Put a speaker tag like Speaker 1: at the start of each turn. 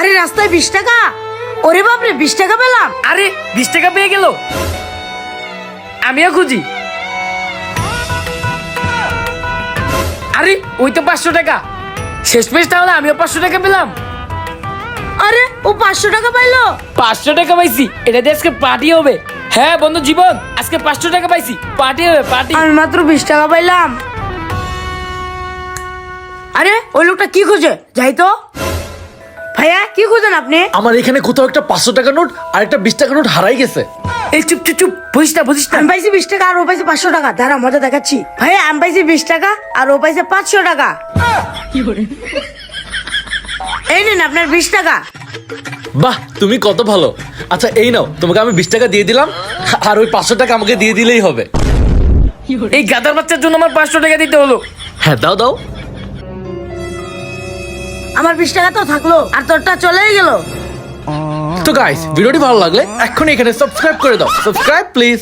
Speaker 1: আরে রাস্তায় বিশ টাকা? ওরে বাপরে বিশ টাকা পেলাম।
Speaker 2: আরে বিশ টাকা পেয়ে গেল? আমিও খুঁজি। আরে ওই তো পাঁচশো টাকা। শেষ পেশ তাহলে আমিও পাঁচশো টাকা পেলাম।
Speaker 1: আরে ও পাঁচশো টাকা পাইলো?
Speaker 2: পাঁচশো টাকা পাইছি। এটা দিয়ে আজকে পার্টি হবে। হ্যাঁ বন্ধু জীবন আজকে পাঁচশো টাকা পাইছি। পার্টি হবে পার্টি
Speaker 1: আমি মাত্র বিশ টাকা পাইলাম। আরে ওই লোকটা কি খুঁজে? যাই তো। ভাইয়া কি খুঁজেন আপনি?
Speaker 3: আমার এখানে কোথাও একটা পাঁচশো টাকা নোট আর একটা বিশ টাকা নোট হারাই গেছে।
Speaker 2: এই চুপ চুপ চুপ বুঝিস না বুঝিস না।
Speaker 1: আমি পাইছি বিশ টাকা আর ও পাইছে পাঁচশো টাকা। দাঁড়া মজা দেখাচ্ছি। ভাইয়া আমি পাইছি বিশ টাকা আর ও পাইছে পাঁচশো টাকা। এই নিন আপনার বিশ টাকা।
Speaker 3: বাহ তুমি কত ভালো। আচ্ছা এই নাও তোমাকে আমি বিশ টাকা দিয়ে দিলাম। আর ওই পাঁচশো টাকা আমাকে দিয়ে দিলেই হবে।
Speaker 2: এই গাদার বাচ্চার জন্য আমার পাঁচশো টাকা দিতে হলো।
Speaker 3: হ্যাঁ দাও দাও।
Speaker 1: আমার বিশ টাকা তো থাকল, আর তোরটা চলেই গেল।
Speaker 3: তো গাইস ভিডিওটি ভালো লাগলে এখন এখানে সাবস্ক্রাইব করে দাও। Subscribe please